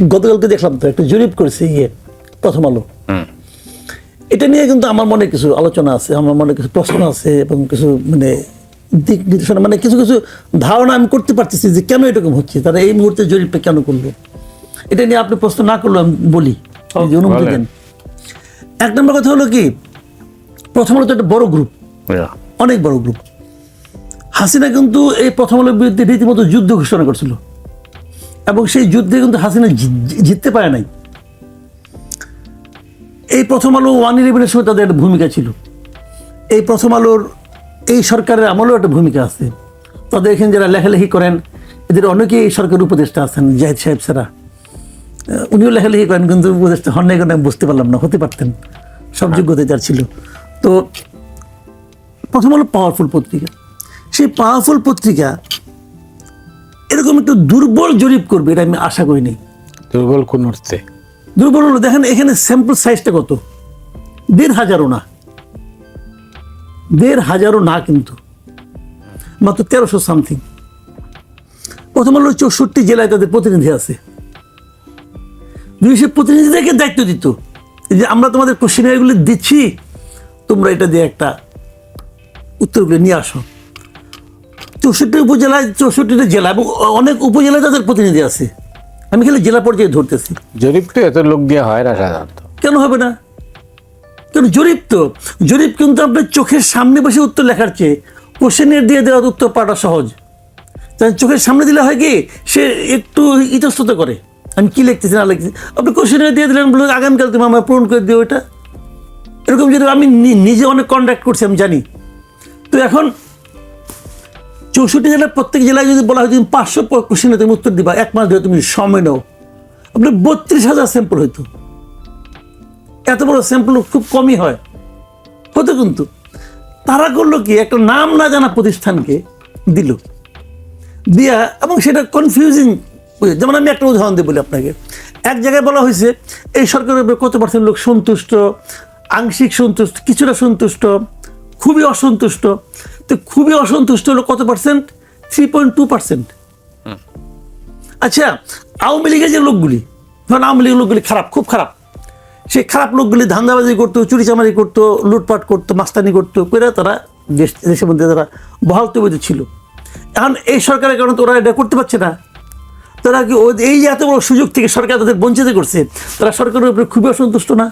গতকালকে দেখলাম তো একটা জরিপ করেছে ইয়ে প্রথম আলো। এটা নিয়ে কিন্তু আমার মনে কিছু আলোচনা আছে আমার মনে কিছু প্রশ্ন আছে এবং কিছু মানে দিক নির্দেশনা মানে কিছু কিছু ধারণা আমি করতে পারতেছি যে কেন এরকম হচ্ছে তারা এই মুহূর্তে জরিপটা কেন করল? এটা নিয়ে আপনি প্রশ্ন না করলেও আমি বলি অনুমতি দেন। এক নম্বর কথা হলো কি প্রথমত একটা বড় গ্রুপ অনেক বড় গ্রুপ হাসিনা কিন্তু এই প্রথম আলোর বিরুদ্ধে রীতিমতো যুদ্ধ ঘোষণা করছিল। এবং সেই যুদ্ধে কিন্তু হাসিনা জিততে পারে নাই। এই প্রথম আলো ওয়ান ইলেভেনের সময় তাদের একটা ভূমিকা ছিল। এই প্রথম আলোর এই সরকারের আমলেও একটা ভূমিকা আছে। তাদের এখানে যারা লেখালেখি করেন এদের অনেকেই এই সরকারের উপদেষ্টা আছেন জাহিদ সাহেব আহ, উনিও লেখালেখি করেন কিন্তু উপদেষ্টা হন নাই আমি বুঝতে পারলাম না হতে পারতেন। সব যোগ্যতা তার ছিল। তো প্রথম হলো পাওয়ারফুল পত্রিকা। সেই পাওয়ারফুল পত্রিকা এরকম একটু দুর্বল জরিপ করবে এটা আমি আশা করিনি। দুর্বল কোন অর্থে? দুর্বল হলো দেখেন এখানে স্যাম্পল সাইজটা কত? দেড় হাজারও না। দেড় হাজারও না কিন্তু। মাত্র তেরোশো সামথিং প্রথম হলো চৌষট্টি জেলায় তাদের প্রতিনিধি আছে। যদি সে প্রতিনিধিদেরকে দায়িত্ব দিত। যে আমরা তোমাদের কোশ্চেনারগুলি দিচ্ছি তোমরা এটা দিয়ে একটা উত্তরগুলো নিয়ে আসো। চৌষট্টি উপজেলায় চৌষট্টিটা জেলা এবং অনেক উপজেলায় তাদের প্রতিনিধি আছে। আমি খালি জেলা পর্যায়ে ধরতেছি। জরিপ তো এত লোক দিয়ে হয় না সাধারণত। কেন হবে না? কেন জরিপ তো? জরিপ কিন্তু আপনার চোখের সামনে বসে উত্তর লেখার চেয়ে কোশ্চেনের দিয়ে দেওয়া উত্তর পাওয়াটা সহজ। তাই চোখের সামনে দিলে হয় কি? সে একটু ইতস্তত করে। আমি কি লিখতেছি না লিখতেছি? আপনি কোশ্চেনের দিয়ে দিলেন বলুন আগামীকাল তুমি আমার পূরণ করে দিও এটা। এরকম যদি আমি নিজে অনেক কন্ট্যাক্ট করছি আমি জানি। তো এখন চৌষট্টি জেলার প্রত্যেক জেলায় যদি বলা হয়, তুমি পাঁচশো কোশ্চেনে তুমি উত্তর দিবা। এক মাস ধরে তুমি সময় নাও। আপনার বত্রিশ হাজার স্যাম্পল হইতো। এত বড় স্যাম্পল খুব কমই হয়। হতো কিন্তু। তারা করল কি, একটা নাম না জানা প্রতিষ্ঠানকে দিল। দিয়া, এবং সেটা কনফিউজিং যেমন আমি একটা উদাহরণ দিই বলি আপনাকে। এক জায়গায় বলা হয়েছে, এই সরকারের কত পার্সেন্ট লোক সন্তুষ্ট? আংশিক সন্তুষ্ট, কিছুটা সন্তুষ্ট? খুবই অসন্তুষ্ট। তো খুবই অসন্তুষ্ট হলো কত percent three point two percent আচ্ছা আওয়ামী লীগের যে লোকগুলি ধরেন আওয়ামী লীগের লোকগুলি খারাপ খুব খারাপ। সেই খারাপ লোকগুলি ধান্দাবাজি করতো চুরিচামারি করতো লুটপাট করতো মাস্তানি করতো করে তারা দেশ দেশের মধ্যে তারা বহাল তবিতে ছিল। এখন এই সরকারের কারণে ওরা এটা করতে পারছে না। তারা কি এই যে এত বড় সুযোগ থেকে সরকার তাদের বঞ্চিত করছে তারা সরকারের উপরে খুবই অসন্তুষ্ট না?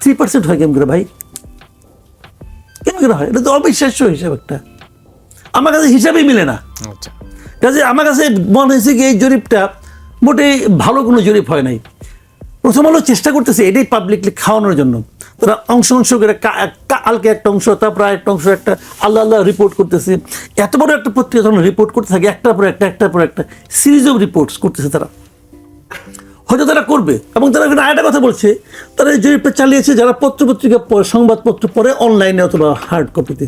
থ্রি পার্সেন্ট হয় কেমন করে ভাই? কেমন করে হয়? এটা তো অবিশ্বাস্য হিসাব একটা। আমার কাছে হিসাবেই মিলে না। আচ্ছা। কাজে আমার কাছে মনে হয়েছে কি এই জরিপটা মোটেই ভালো কোনো জরিপ হয় নাই। প্রথম আলো চেষ্টা করতেছে এটাই পাবলিকলি খাওয়ানোর জন্য। তারা অংশ অংশ করে কালকে একটা অংশ তারপর একটা অংশ একটা আল্লাহ আল্লাহ রিপোর্ট করতেছে। এত বড় একটা পত্রিকা যখন রিপোর্ট করতে থাকে একটার পর একটা একটার পর একটা সিরিজ অফ রিপোর্টস করতেছে তারা। হয়তো তারা করবে। এবং তারা এখানে আরেকটা কথা বলছে তারা এই জরিপটা চালিয়েছে যারা পত্রপত্রিকা পড়ে, সংবাদপত্র পড়ে অনলাইনে অথবা হার্ড কপিতে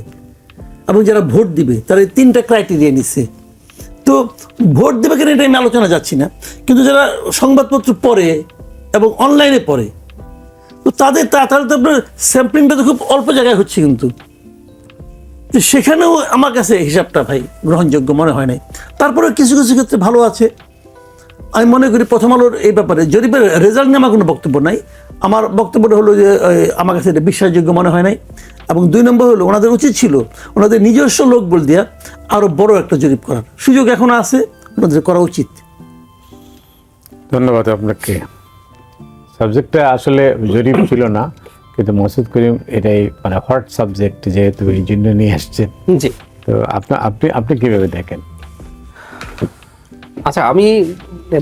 এবং যারা ভোট দিবে তারা এই তিনটা ক্রাইটেরিয়া নিচ্ছে তো ভোট দেবে কিনা এটা আমি আলোচনা যাচ্ছি না। কিন্তু যারা সংবাদপত্র পড়ে এবং অনলাইনে পড়ে তো তাদের তাহলে তো আপনার স্যাম্পলিংটা তো খুব অল্প জায়গায় হচ্ছে কিন্তু। তো সেখানেও আমার কাছে হিসাবটা ভাই গ্রহণযোগ্য মনে হয় নাই। তারপরে কিছু কিছু ক্ষেত্রে ভালো আছে। আমি মনে করি প্রথম আলোর এই ব্যাপারে। জরিপের রেজাল্ট নিয়ে আমার কোনো বক্তব্য নাই আমার বক্তব্যটা হলো যে আমার কাছে এটা বিশ্বাসযোগ্য মনে হয় নাই। এবং দুই নম্বর হলো ওনাদের উচিত ছিল ওনাদের নিজস্ব লোক বল দিয়া আরও বড় একটা জরিপ করার। সুযোগ এখন আছে ওনাদের করা উচিত। ধন্যবাদ আপনাকে। সাবজেক্টটা আসলে জরিপ ছিল না কিন্তু মসুদ করিম এটাই মানে হট সাবজেক্ট যেহেতু এই জন্য নিয়ে আসছেন জি। তো আপনার আপনি আপনি কীভাবে দেখেন? আচ্ছা আমি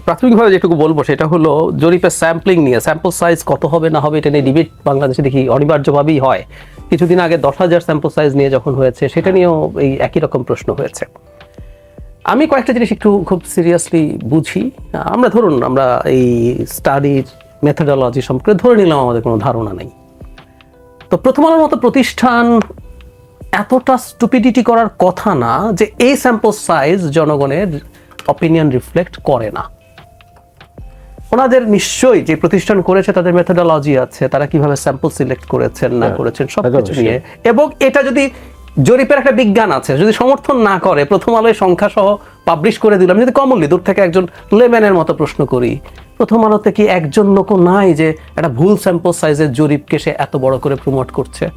প্রাথমিকভাবে যেটুকু বলব সেটা হলো জরিপের স্যাম্পলিং নিয়ে স্যাম্পল সাইজ কত হবে, না হবে, এটা নিয়ে ডিবেট বাংলাদেশে দেখি অনিবার্যভাবেই হয়। কিছুদিন আগে দশ হাজার স্যাম্পল সাইজ নিয়ে যখন হয়েছে, সেটা নিয়েও এই একই রকম প্রশ্ন হয়েছে। আমি কয়েকটা জিনিস একটু খুব সিরিয়াসলি বুঝি। আমরা ধরুন, আমরা এই স্টাডির মেথোডোলজি সম্পর্কে ধরে নিলাম, আমাদের কোনো ধারণা নেই। তো প্রথম আলোর মতো প্রতিষ্ঠান এতটা স্টুপিডিটি করার কথা না যে এই স্যাম্পল সাইজ জনগণের অপিনিয়ন রিফ্লেক্ট করে না। ওনাদের নিশ্চয়ই যে প্রতিষ্ঠান করেছে তাদের মেথোডোলজি আছে তারা কীভাবে স্যাম্পল সিলেক্ট করেছেন না হ্যাঁ, করেছেন সব কিছু নিয়ে। এবং এটা যদি জরিপের একটা বিজ্ঞান আছে যদি সমর্থন না করে প্রথম আলোয় সংখ্যা সহ পাবলিশ করে দিলাম যদি কমনলি দূর থেকে একজন লেম্যানের মতো প্রশ্ন করি প্রথম আলোতে কি একজন লোক নাই যে একটা ভুল স্যাম্পল সাইজের জরিপকে সে এত বড় করে প্রমোট করছে?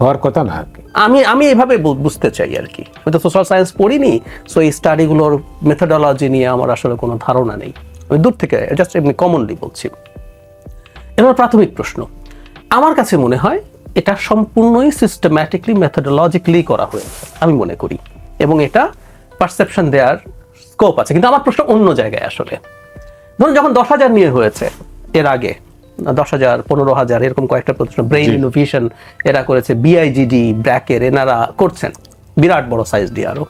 হওয়ার কথা না। আমি আমি এভাবে বুঝতে চাই আর কি। আমি তো সোশ্যাল সায়েন্স পড়িনি সো এই স্টাডিগুলোর মেথোডোলজি নিয়ে আমার আসলে কোনো ধারণা নেই। আমি দূর থেকে জাস্ট এমনি কমনলি বলছি। এবার প্রাথমিক প্রশ্ন। আমার কাছে মনে হয় এটা সম্পূর্ণই সিস্টেম্যাটিকলি মেথোডোলজিক্যালি করা হয়েছে আমি মনে করি। এবং এটা পারসেপশন দেওয়ার স্কোপ আছে। কিন্তু আমার প্রশ্ন অন্য জায়গায় আসলে। ধরুন যখন দশ হাজার নিয়ে হয়েছে, এর আগে দশ হাজার পনেরো হাজার এরকম কয়েকটা প্রতিষ্ঠান ব্রেইন ইনোভেশন এরা করেছে বিআইজিডি ব্র্যাকের এনারা করছেন। বিরাট বড় সাইজ দিয়ে আরও।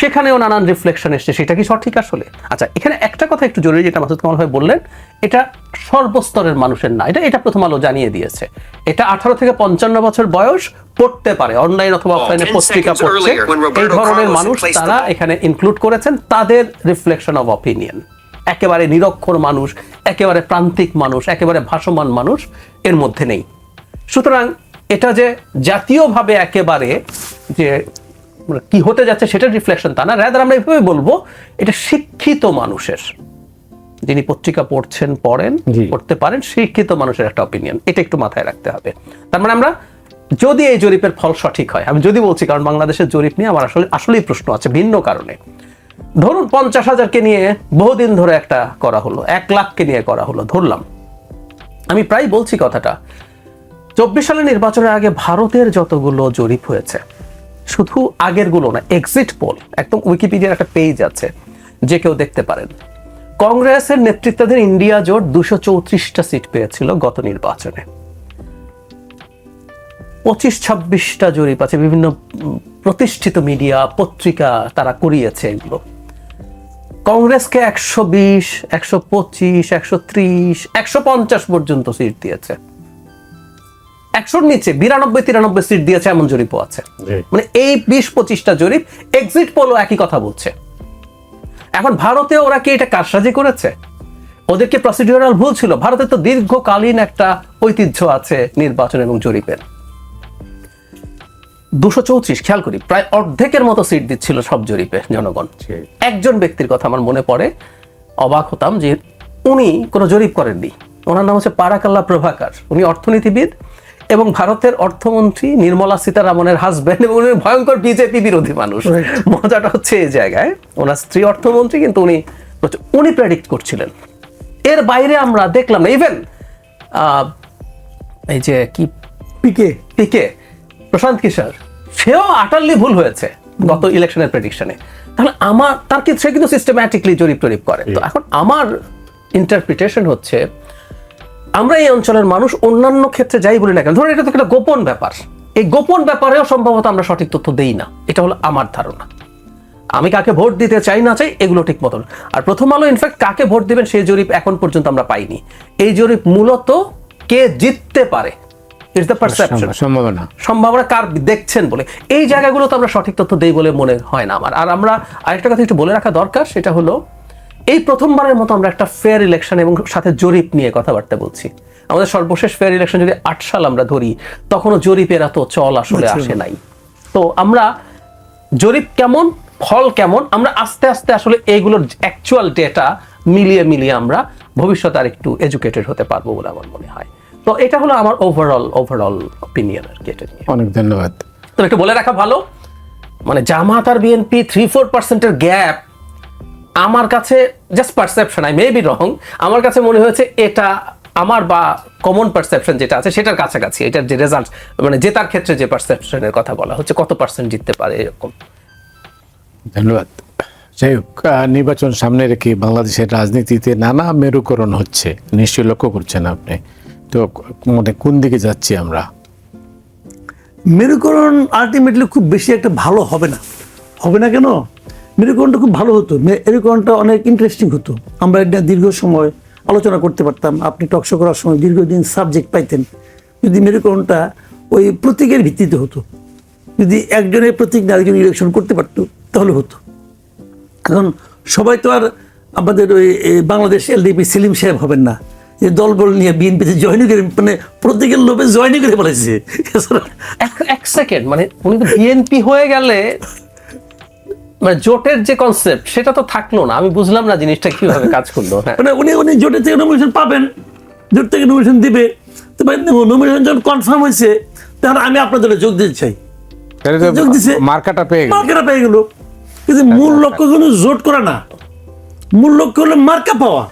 সেখানেও নানান রিফ্লেকশন এসছে সেটা কি সঠিক আসলে? আচ্ছা এখানে একটা কথা একটু জরুরি যেটা মাসুদ কামাল ভাই বললেন এটা সর্বস্তরের মানুষের না এটা এটা প্রথম আলো জানিয়ে দিয়েছে। এটা আঠারো থেকে পঞ্চান্ন বছর বয়স পড়তে পারে অনলাইন অথবা অফলাইনে পত্রিকা পড়ছে। এই ধরনের মানুষ তারা এখানে ইনক্লুড করেছেন তাদের রিফ্লেকশন অফ অপিনিয়ন একেবারে নিরক্ষর মানুষ একেবারে প্রান্তিক মানুষ একেবারে ভাসমান মানুষ এর মধ্যে নেই। সুতরাং এটা যে জাতীয়ভাবে একেবারে যে কি হতে যাচ্ছে সেটার রিফ্লেকশন তা না র্যাদার আমরা এভাবে বলব এটা শিক্ষিত মানুষের। যিনি পত্রিকা পড়ছেন পড়েন। পড়তে পারেন শিক্ষিত মানুষের একটা অপিনিয়ন এটা একটু মাথায় রাখতে হবে। তার মানে আমরা যদি এই জরিপের ফল সঠিক হয় আমি যদি বলছি কারণ বাংলাদেশের জরিপ নিয়ে আমার আসলে আসলেই প্রশ্ন আছে ভিন্ন কারণে। ধরুন পঞ্চাশ হাজারকে নিয়ে বহুদিন ধরে একটা করা হলো, এক লাখকে নিয়ে করা হলো, ধরলাম। আমি প্রায় বলছি কথাটা, চব্বিশ সালের নির্বাচনের আগে ভারতের যতগুলো জরিপ হয়েছে, শুধু আগেরগুলো না এক্সিট পোল একদম উইকিপিডিয়ার একটা পেজ আছে, যে কেউ দেখতে পারেন। কংগ্রেসের নেতৃত্বাধীন ইন্ডিয়া জোট দুশো চৌত্রিশটা সিট পেয়েছিল গত নির্বাচনে। পঁচিশ, ছাব্বিশটা জরিপ আছে, বিভিন্ন প্রতিষ্ঠিত মিডিয়া পত্রিকা তারা করিয়েছে এগুলো। কংগ্রেসকে একশো বিশ একশো পঁচিশ একশো ত্রিশ একশো পঞ্চাশ পর্যন্ত সিট দিয়েছে। একশোর নিচে বিরানব্বই তিরানব্বই সিট দিয়েছে এমন জরিপও আছে। মানে এই বিশ পঁচিশটা জরিপ এক্সিট পোলও একই কথা বলছে। এখন ভারতে ওরা কি এটা কারসাজি করেছে? ওদেরকে প্রসিডিউরাল ভুল ছিল? ভারতে তো দীর্ঘকালীন একটা ঐতিহ্য আছে নির্বাচন এবং জরিপের। দুশো চৌত্রিশ খেয়াল করি প্রায় অর্ধেকের মতো সিট দিচ্ছিল সব জরিপে জনগণ। একজন ব্যক্তির কথা আমার মনে পড়ে অবাক হতাম যে উনি কোনো জরিপ করেননি। ওনার নাম হচ্ছে পারাকাল্লা প্রভাকার। উনি অর্থনীতিবিদ এবং ভারতের অর্থমন্ত্রী নির্মলা সীতারামনের হাজব্যান্ড এবং উনি ভয়ঙ্কর বিজেপি বিরোধী মানুষ। মজাটা হচ্ছে এই জায়গায় ওনার স্ত্রী অর্থমন্ত্রী কিন্তু উনি উনি প্রেডিক্ট করছিলেন। এর বাইরে আমরা দেখলাম না ইভেন এই যে কি? পিকে। পিকে। প্রশান্ত কিশোর সেও আটারলি ভুল হয়েছে গত ইলেকশনের প্রেডিকশনে তাহলে আমার তার কি সে কিন্তু সিস্টেম্যাটিকলি জরিপ টরিপ করে। তো এখন আমার ইন্টারপ্রিটেশন হচ্ছে আমরা এই অঞ্চলের মানুষ অন্যান্য ক্ষেত্রে যাই বলি না কেন ধরুন এটা তো একটা গোপন ব্যাপার। এই গোপন ব্যাপারেও সম্ভবত আমরা সঠিক তথ্য দেই না। এটা হলো আমার ধারণা। আমি কাকে ভোট দিতে চাই না চাই এগুলো ঠিক মতন। আর প্রথম আলো ইনফ্যাক্ট কাকে ভোট দিবেন সেই জরিপ এখন পর্যন্ত আমরা পাইনি। এই জরিপ মূলত কে জিততে পারে ইটস দ্য পারসেপশন সম্ভাবনা সম্ভাবনা কার দেখছেন বলে। এই জায়গাগুলো তো আমরা সঠিক তথ্য দেই বলে মনে হয় না আমার। আর আমরা আরেকটা কথা একটু বলে রাখা দরকার সেটা হলো এই প্রথমবারের মতো আমরা একটা ফেয়ার ইলেকশন এবং সাথে জরিপ নিয়ে কথাবার্তা বলছি। আমাদের সর্বশেষ ফেয়ার ইলেকশন যদি আট সাল আমরা ধরি তখনও জরিপের এত চল আসলে আসে নাই। তো আমরা জরিপ কেমন ফল কেমন আমরা আস্তে আস্তে আসলে এইগুলোর অ্যাকচুয়াল ডেটা মিলিয়ে মিলিয়ে আমরা ভবিষ্যতে আর একটু এডুকেটেড হতে পারব বলে আমার মনে হয়। তো এটা হলো আমার ওভারঅল ওভারঅল অপিনিয়ন আর কি এটা নিয়ে। অনেক ধন্যবাদ। তো একটু বলে রাখা ভালো মানে জামাত আর বিএনপি থ্রি ফোর পার্সেন্টের গ্যাপ আমার কাছে just perception I may be wrong আমার কাছে মনে হয়েছে এটা আমার বা কমন পারসেপশন যেটা আছে সেটার কাছাকাছি এটার যে রেজাল্ট মানে জেতার ক্ষেত্রে যে পারসেপশনের কথা বলা হচ্ছে কত পার্সেন্ট জিততে পারে এরকম। ধন্যবাদ। যাই হোক নির্বাচন সামনে রেখে বাংলাদেশের রাজনীতিতে নানা মেরুকরণ হচ্ছে নিশ্চয়ই লক্ষ্য করছেন আপনি। তো মানে কোন দিকে যাচ্ছি আমরা? মেরুকরণ আলটিমেটলি খুব বেশি একটা ভালো হবে না। হবে না কেন? মেরুকরণটা খুব ভালো হতো। মেরুকরণটা অনেক ইন্টারেস্টিং হতো। আমরা এটা দীর্ঘ সময় আলোচনা করতে পারতাম। আপনি টকশো করার সময় দীর্ঘদিন সাবজেক্ট পাইতেন। যদি মেরুকরণটা ওই প্রতীকের ভিত্তিতে হতো, যদি একজনের প্রতীক না আরেকজন ইলেকশন করতে পারতো, তাহলে হতো। এখন সবাই তো আর আমাদের ওই বাংলাদেশ এলডিপি সেলিম সাহেব হবেন না। যে দলবল নিয়ে বিএনপিতে জয়েন করে মানে প্রত্যেকের লোভে জয়েন করে বলেছে এক সেকেন্ড মানে উনি তো বিএনপি হয়ে গেলে মানে জোটের যে কনসেপ্ট সেটা তো থাকল না। আমি বুঝলাম না জিনিসটা কীভাবে কাজ করল হ্যাঁ। মানে উনি উনি জোটের থেকে নমিনেশন পাবেন জোট থেকে নমিনেশন দিবে। তো নমিনেশন যখন কনফার্ম হয়েছে তখন আমি আপনার দলে যোগ দিতে চাই। যোগ দিছে। মার্কাটা পেয়ে গেল। মার্কাটা পেয়ে গেল। কিন্তু মূল লক্ষ্য কিন্তু জোট করা না। মূল লক্ষ্য হলো মার্কা পাওয়া।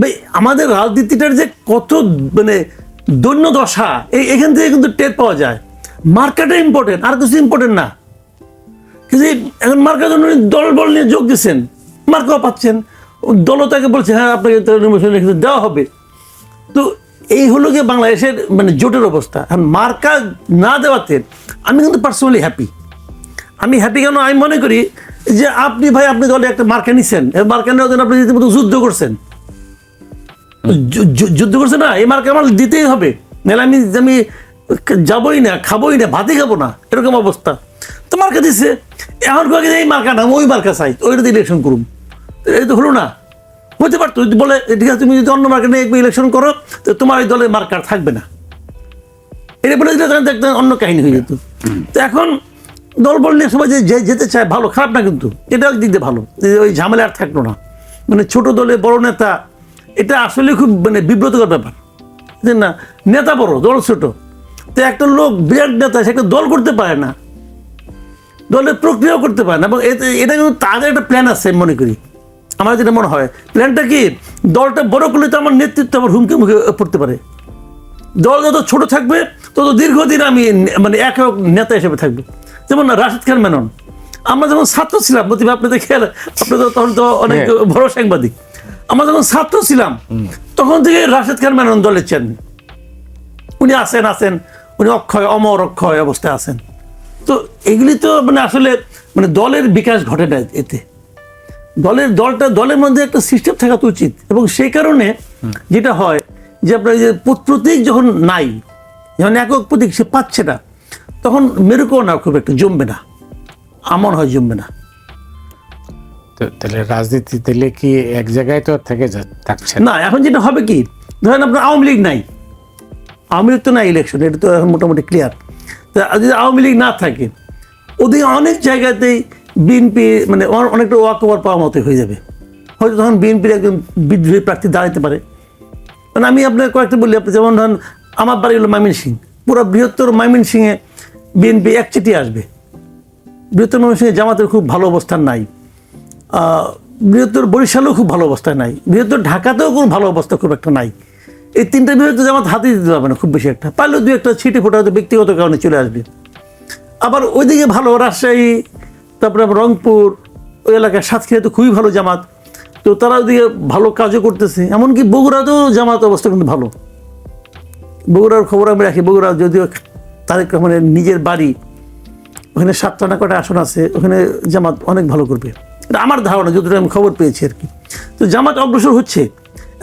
ভাই, আমাদের রাজনীতিটার যে কত মানে দৈন্য দশা এই এখান থেকে কিন্তু টের পাওয়া যায়। মার্কাটা ইম্পর্টেন্ট আর কিছু ইম্পর্টেন্ট না। কিন্তু এখন উনি দল বল নিয়ে যোগ দিচ্ছেন মার্কাও পাচ্ছেন। দলও তাকে বলছে হ্যাঁ আপনাকে দেওয়া হবে। তো এই হলো গিয়ে বাংলাদেশের মানে জোটের অবস্থা। এখন মার্কা না দেওয়াতে আমি কিন্তু পার্সোনালি হ্যাপি আমি হ্যাপি কেন? আমি মনে করি যে আপনি ভাই, আপনি দলে একটা মার্কা নিছেন। মার্কা নেওয়ার জন্য আপনি রীতিমতো যুদ্ধ করছেন। যুদ্ধ করছে না, এই মার্কা আমার দিতেই হবে। নাহলে আমি আমি যাবই না, খাবোই না, ভাতই খাব না, এরকম অবস্থা। তো মার্কা দিচ্ছে এখন কয়েকদিন এই মার্কা না ওই মার্কা চাই ওইটাতে ইলেকশন করুন এই তো হলো না। হতে পারতো, যদি বলে ঠিক আছে, তুমি যদি অন্য মার্কা নিয়ে ইলেকশন করো, তো তোমার এই দলের মার্কার থাকবে না। এটা বলে দিলে তখন দেখতেন অন্য কাহিনী হয়ে যেত। তো এখন দল বল নিয়ে সবাই যে যেতে চায়, ভালো, খারাপ না কিন্তু। এটা একদিক দিয়ে ভালো। ওই ঝামেলা আর থাকল না। মানে ছোট দলে বড় নেতা এটা আসলে খুব মানে বিব্রতকর ব্যাপার। যে না? নেতা বড় দল ছোট। তো একটা লোক বিরাট নেতা সে একটা দল করতে পারে না। দলের প্রক্রিয়াও করতে পারে না। এবং এটা কিন্তু তাদের একটা প্ল্যান আছে মনে করি। আমার যেটা মনে হয়। প্ল্যানটা কি? দলটা বড় করলে তো আমার নেতৃত্ব আমার হুমকি মুখে পড়তে পারে। দল যত ছোট থাকবে তত দীর্ঘদিন আমি মানে একক নেতা হিসেবে থাকব। যেমন রাশিদ খান মেনন। আমরা যখন ছাত্র ছিলাম প্রতিভা আপনাদের খেয়াল? আপনাদের তখন তো অনেক হ্যাঁ। বড় সাংবাদিক। আমরা যখন ছাত্র ছিলাম, তখন থেকে রাশেদ খান মেনন দলের চেয়ারম্যান উনি আছেন আছেন। উনি অক্ষয়, অমর অক্ষয় অবস্থায় আছেন। তো এগুলি তো মানে আসলে মানে দলের বিকাশ ঘটে না এতে। দলের দলটা, দলের মধ্যে একটা সিস্টেম থাকা তো উচিত। এবং সেই কারণে যেটা হয় যে আপনার যে প্রতীক যখন নাই, যখন একক প্রতীক সে পাচ্ছে না, তখন মেরুকরণ আর খুব একটা জমবে না। আমন হয় জমবে না। তাহলে রাজনীতি দিলে কি এক জায়গায় তো থেকে থাকছে না। এখন যেটা হবে কি? ধরেন আপনার আওয়ামী লীগ নাই। আওয়ামী লীগ তো নাই ইলেকশন এটা তো এখন মোটামুটি ক্লিয়ার তা যদি আওয়ামী লীগ না থাকে, ওদের অনেক জায়গাতেই বিএনপি মানে অনেকটা ওয়াক ওভার পাওয়ার মতো হয়ে যাবে। হয়তো তখন বিএনপির একজন বিদ্রোহী প্রার্থী দাঁড়াতে পারে। মানে আমি আপনার কয়েকটা বলি, আপনি যেমন ধরেন, আমার বাড়ি হলো সিং। পুরো বৃহত্তর ময়মনসিংহে বিএনপি একচেটি আসবে। বৃহত্তর ময়মনসিংহে জামাতের খুব ভালো অবস্থান নাই। বৃহত্তর বরিশালেও খুব ভালো অবস্থায় নাই। বৃহত্তর ঢাকাতেও কোনো ভালো অবস্থা খুব একটা নাই। এই তিনটা বৃহত্তর জামাত হাতে দিতে পারবে না, খুব বেশি একটা। পারলেও দু একটা ছিটে ফোটা হয়তো ব্যক্তিগত কারণে চলে আসবে। আবার ওইদিকে ভালো, রাজশাহী, তারপরে রংপুর, ওই এলাকায় সাতক্ষীরা তো খুবই ভালো জামাত। তো তারা ওইদিকে ভালো কাজও করতেছে। এমনকি বগুড়াতেও জামাত অবস্থা কিন্তু ভালো। বগুড়ার খবর আমি রাখি। বগুড়া যদিও তারেক রহমানের নিজের বাড়ি, ওখানে সাতটা না কটা আসন আছে, ওখানে জামাত অনেক ভালো করবে। এটা আমার ধারণা যতটুকু আমি খবর পেয়েছি আর কি। তো জামাত অগ্রসর হচ্ছে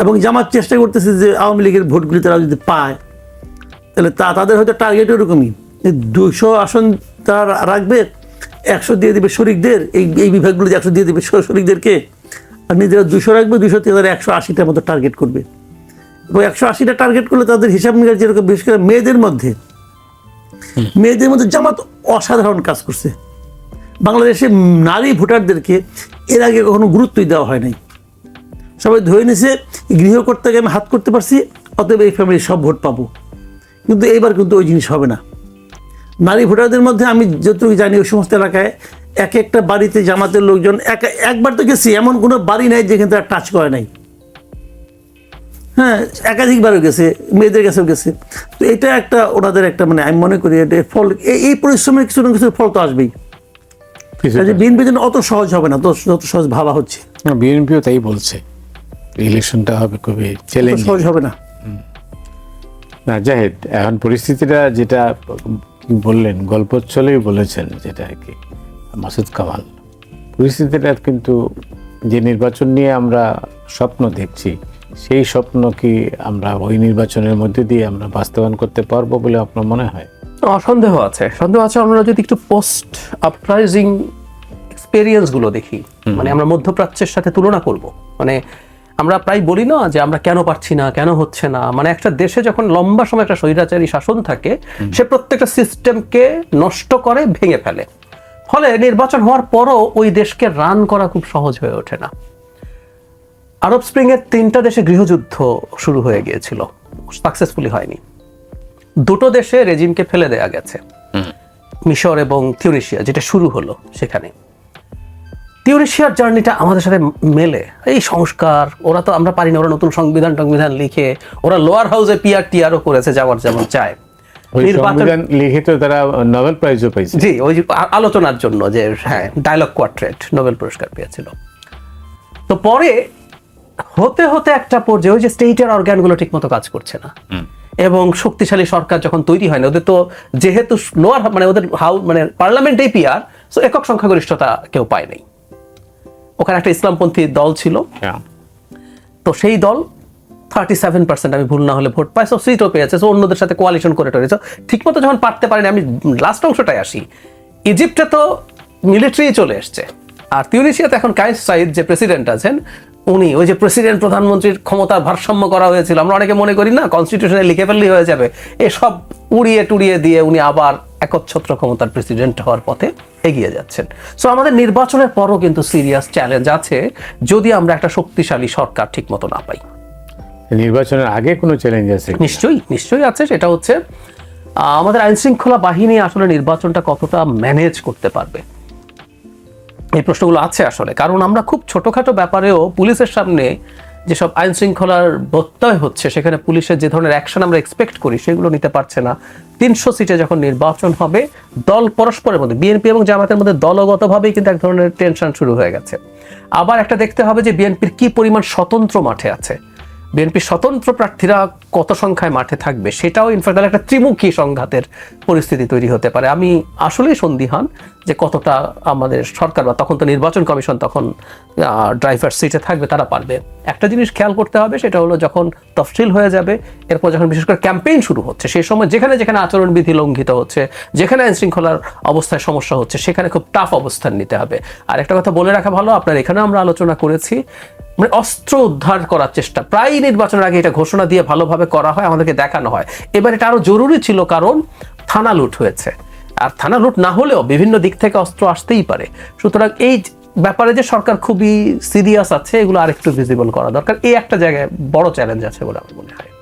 এবং জামাত চেষ্টা করতেছে যে আওয়ামী লীগের ভোটগুলি তারা যদি পায় তাহলে তা তাদের হয়তো টার্গেট ওরকমই দুশো আসন তারা রাখবে একশো দিয়ে দেবে শরিকদের এই এই বিভাগগুলো একশো দিয়ে দেবে শরিকদেরকে আর নিজেরা দুশো রাখবে দুশো থেকে তারা একশো আশিটার মতো টার্গেট করবে। এবং একশো আশিটা টার্গেট করলে তাদের হিসাব নিকাশ যেরকম বিশেষ করে মেয়েদের মধ্যে মেয়েদের মধ্যে জামাত অসাধারণ কাজ করছে। বাংলাদেশে নারী ভোটারদেরকে এর আগে কখনো গুরুত্বই দেওয়া হয় নাই। সবাই ধরে নিছে গৃহকর্তাকে আমি হাত করতে পারছি, অতএব এই ফ্যামিলির সব ভোট পাবো। কিন্তু এইবার কিন্তু ওই জিনিস হবে না। নারী ভোটারদের মধ্যে আমি যতটুকু জানি, ওই সমস্ত এলাকায় এক একটা বাড়িতে জামাতের লোকজন, এক একবার তো গেছি, এমন কোনো বাড়ি নাই যেখানে তারা টাচ করে নাই। হ্যাঁ একাধিকবারও গেছে, মেয়েদের কাছেও গেছে। তো এটা একটা ওনাদের একটা মানে আমি মনে করি এটা ফল এই- পরিশ্রমের কিছু না কিছু ফল তো আসবেই। বিএনপির জন্য অত সহজ হবে না যত সহজ ভাবা হচ্ছে। বিএনপিও তাই বলছে। ইলেকশনটা হবে খুবই চ্যালেঞ্জ সহজ হবে না। না জাহেদ এখন পরিস্থিতিটা যেটা বললেন গল্প চলেই বলেছেন যেটা আর কি মাসুদ কামাল। পরিস্থিতিটা কিন্তু যে নির্বাচন নিয়ে আমরা স্বপ্ন দেখছি সেই স্বপ্ন কি আমরা ওই নির্বাচনের মধ্যে দিয়ে আমরা বাস্তবায়ন করতে পারব বলে আপনার মনে হয়? সন্দেহ আছে। সন্দেহ আছে আমরা যদি একটু পোস্ট আপরাইজিং এক্সপেরিয়েন্সগুলো দেখি। মানে আমরা মধ্যপ্রাচ্যের সাথে তুলনা করব। মানে আমরা প্রায় বলি না যে আমরা কেন পারছি না কেন হচ্ছে না। মানে একটা দেশে যখন লম্বা সময় একটা স্বৈরাচারী শাসন থাকে সে প্রত্যেকটা সিস্টেমকে নষ্ট করে ভেঙে ফেলে। ফলে নির্বাচন হওয়ার পরও ওই দেশকে রান করা খুব সহজ হয়ে ওঠে না। আরব স্প্রিং এর তিনটা দেশে গৃহযুদ্ধ শুরু হয়ে গিয়েছিল। সাকসেসফুলি হয়নি। দুটো দেশে রেজিমকে ফেলে দেয়া গেছে। মিশর এবং তিউনিশিয়া যেটা শুরু হলো সেখানে। তিউনিশিয়ার জার্নিটা আমাদের সাথে মেলে। এই সংস্কার ওরা তো আমরা পারি না ওরা নতুন সংবিধান টংবিধান লিখে ওরা লোয়ার হাউসে পিআর টিআরও করেছে যাওয়ার যেমন চায়। নির্বাচন সংবিধান তারা নোবেল প্রাইজও পাইছে। জি ওই আলোচনার জন্য যে হ্যাঁ ডায়লগ কোয়ার্ট্রেট নোবেল পুরস্কার পেয়েছিল। তো পরে হতে হতে একটা পর্যায়ে ওই যে স্টেটের অর্গানগুলো ঠিকমতো কাজ করছে না। এবং শক্তিশালী সরকার যখন তৈরি হয় না ওদের তো যেহেতু লোয়ার মানে ওদের হাউ মানে পার্লামেন্টেই পিয়ার সো একক সংখ্যাগরিষ্ঠতা কেউ পায় নাই। ওখানে একটা ইসলামপন্থী দল ছিল। তো সেই দল থার্টি সেভেন পার্সেন্ট আমি ভুল না হলে ভোট পাই সো সিটও পেয়েছে সো অন্যদের সাথে কোয়ালিশন করে টরেছে ঠিকমতো যখন পারতে পারেনি আমি লাস্ট অংশটাই আসি। ইজিপ্টে তো মিলিটারি চলে এসছে। আর তিউনিশিয়াতে এখন কায়েস সাইদ যে প্রেসিডেন্ট আছেন উনি ওই যে প্রেসিডেন্ট প্রধানমন্ত্রীর ক্ষমতার ভারসাম্য করা হয়েছিল। আমরা অনেকে মনে করি না কনস্টিটিউশনে লিখে ফেললেই হয়ে যাবে। এসব উড়িয়ে টুড়িয়ে দিয়ে উনি আবার একচ্ছত্র ক্ষমতার প্রেসিডেন্ট হওয়ার পথে এগিয়ে যাচ্ছেন। সো আমাদের নির্বাচনের পরও কিন্তু সিরিয়াস চ্যালেঞ্জ আছে যদি আমরা একটা শক্তিশালী সরকার ঠিকমতো না পাই। নির্বাচনের আগে কোনো চ্যালেঞ্জ আছে নিশ্চয়ই নিশ্চয়ই আছে। সেটা হচ্ছে আমাদের আইনশৃঙ্খলা বাহিনী আসলে নির্বাচনটা কতটা ম্যানেজ করতে পারবে। এই প্রশ্নগুলো আছে আসলে। কারণ আমরা খুব ছোটখাটো ব্যাপারেও পুলিশের সামনে যেসব আইন শৃঙ্খলার ব্যত্যয় হচ্ছে, সেখানে পুলিশের যে ধরনের অ্যাকশন আমরা এক্সপেক্ট করি, সেগুলো নিতে পারছে না। তিনশো সিটে যখন নির্বাচন হবে, দল পরস্পরের মধ্যে, বিএনপি এবং জামাতের মধ্যে দলগতভাবেই কিন্তু এক ধরনের টেনশন শুরু হয়ে গেছে। আবার একটা দেখতে হবে যে বিএনপির কি পরিমাণ স্বতন্ত্র মাঠে আছে। বিএনপি স্বতন্ত্র প্রার্থীরা কত সংখ্যায় মাঠে থাকবে, সেটাও ইনফ্যাক্ট একটা ত্রিমুখী সংঘাতের পরিস্থিতি তৈরি হতে পারে। আমি আসলেই সন্দিহান যে কতটা আমাদের সরকার বা তখন তো নির্বাচন কমিশন তখন ড্রাইভার সিটে থাকবে, তারা পারবে। একটা জিনিস খেয়াল করতে হবে, সেটা হলো যখন তফসিল হয়ে যাবে, এরপর যখন বিশেষ করে ক্যাম্পেইন শুরু হচ্ছে, সেই সময় যেখানে যেখানে আচরণবিধি লঙ্ঘিত হচ্ছে, যেখানে আইন শৃঙ্খলার অবস্থায় সমস্যা হচ্ছে, সেখানে খুব টাফ অবস্থান নিতে হবে। আর একটা কথা বলে রাখা ভালো, আপনার এখানে আমরা আলোচনা করেছি মানে অস্ত্র উদ্ধার করার চেষ্টা, প্রায় নির্বাচনের আগে এটা ঘোষণা দিয়ে ভালোভাবে করা হয়, আমাদেরকে দেখানো হয়। এবার এটা আরও জরুরি ছিল, কারণ থানা লুট হয়েছে। আর থানা লুট না হলেও বিভিন্ন দিক থেকে অস্ত্র আসতেই পারে। সুতরাং এই ব্যাপারে যে সরকার খুবই সিরিয়াস আছে, এগুলো আরেকটু ভিজিবল করা দরকার। এই একটা জায়গায় বড় চ্যালেঞ্জ আছে বলে আমার মনে হয়।